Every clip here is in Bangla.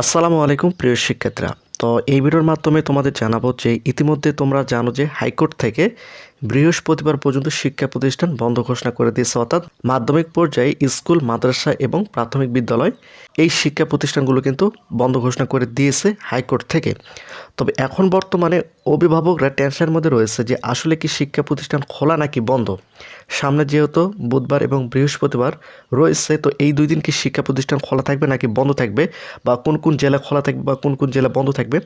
আসসালামু আলাইকুম, প্রিয় শিক্ষার্থীরা। তো এই ভিডিওর মাধ্যমে তোমাদের জানাব যে ইতিমধ্যে তোমরা জানো যে হাইকোর্ট থেকে বৃহস্পতিবার পর্যন্ত শিক্ষা প্রতিষ্ঠান বন্ধ ঘোষণা করে দিয়েছে, অর্থাৎ মাধ্যমিক পর্যায়ে স্কুল, মাদ্রাসা এবং প্রাথমিক বিদ্যালয় এই শিক্ষা প্রতিষ্ঠানগুলো কিন্তু বন্ধ ঘোষণা করে দিয়েছে হাইকোর্ট থেকে। তবে এখন বর্তমানে অভিভাবকরা টেনশনের মধ্যে রয়েছে যে আসলে কি শিক্ষা প্রতিষ্ঠান খোলা নাকি বন্ধ? সামনে যেহেতু বুধবার এবং বৃহস্পতিবার রয়েছে, তো এই দুই দিন কি শিক্ষা প্রতিষ্ঠান খোলা থাকবে নাকি বন্ধ থাকবে? বা কোন কোন জেলা খোলা থাকবে বা কোন কোন জেলা বন্ধ থাকবে?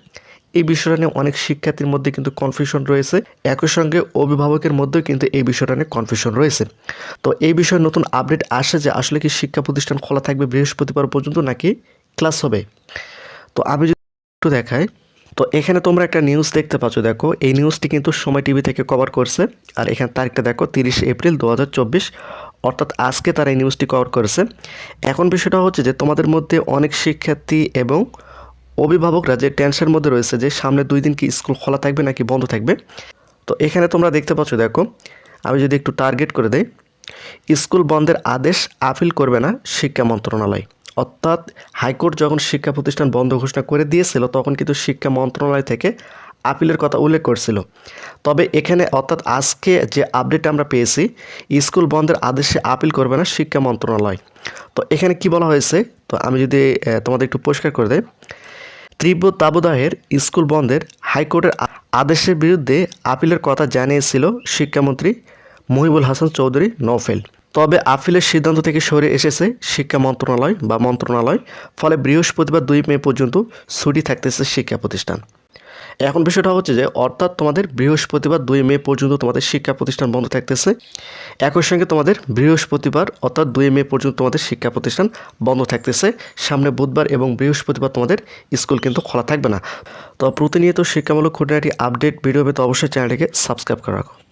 এই বিষয়টা নিয়ে অনেক শিক্ষার্থীর মধ্যে কিন্তু কনফিউশন রয়েছে। একই সঙ্গে অভিভাবকের মধ্যেও কিন্তু এই বিষয়টা নিয়ে কনফিউশন রয়েছে। তো এই বিষয়ে নতুন আপডেট আসে যে আসলে কি শিক্ষা প্রতিষ্ঠান খোলা থাকবে বৃহস্পতিবার পর্যন্ত নাকি ক্লাস হবে? তো আমি যদি একটু দেখাই, তো এখানে তোমরা একটা নিউজ দেখতে পাচ্ছ, দেখো। এই নিউজটি কিন্তু সময় টিভি থেকে কভার করছে। আর এখানে তারিখটা দেখো, তিরিশে এপ্রিল দু হাজার চব্বিশ। অর্থাৎ আজকে তারা এই নিউজটি কভার করেছে। এখন বিষয়টা হচ্ছে যে তোমাদের মধ্যে অনেক শিক্ষার্থী এবং অভিভাবকরা যে টেনশনের মধ্যে রয়েছে যে সামনে দুই দিন কি স্কুল খোলা থাকবে নাকি বন্ধ থাকবে? তো এখানে তোমরা দেখতে পাচ্ছ, দেখো, আমি যদি একটু টার্গেট করে দেই, স্কুল বন্ধের আদেশ আপিল করবে না শিক্ষা মন্ত্রণালয়। অর্থাৎ হাইকোর্ট যখন শিক্ষা প্রতিষ্ঠান বন্ধ ঘোষণা করে দিয়েছিল, তখন কিন্তু শিক্ষা মন্ত্রণালয় থেকে আপিলের কথা উল্লেখ করছিল। তবে এখানে অর্থাৎ আজকে যে আপডেট আমরা পেয়েছি, স্কুল বন্ধের আদেশে আপিল করবে না শিক্ষা মন্ত্রণালয়। তো এখানে কি বলা হয়েছে? তো আমি যদি তোমাদের একটু পরিষ্কার করে দেই। তীব্র তাবদাহের স্কুল বন্ধের হাইকোর্টের আদেশের বিরুদ্ধে আপিলের কথা জানিয়েছিল শিক্ষামন্ত্রী মহিবুল হাসান চৌধুরী নৌফেল তবে আপিলের সিদ্ধান্ত থেকে সরে এসেছে শিক্ষা মন্ত্রণালয় বা মন্ত্রণালয়, ফলে বৃহস্পতিবার দুই মে পর্যন্ত ছুটি থাকতেছে শিক্ষা প্রতিষ্ঠান। এখন বিষয়টা হচ্ছে যে, অর্থাৎ তোমাদের বৃহস্পতিবার দুই মে পর্যন্ত তোমাদের শিক্ষা প্রতিষ্ঠান বন্ধ থাকতেছে। একই সঙ্গে তোমাদের বৃহস্পতিবার, অর্থাৎ দুই মে পর্যন্ত তোমাদের শিক্ষা প্রতিষ্ঠান বন্ধ থাকতেছে। সামনে বুধবার এবং বৃহস্পতিবার তোমাদের স্কুল কিন্তু খোলা থাকবে না। তো প্রতিনিয়ত শিক্ষামূলক খুঁটিনাটি আপডেট ভিডিও পেতে অবশ্যই চ্যানেলটিকে সাবস্ক্রাইব করে রাখো।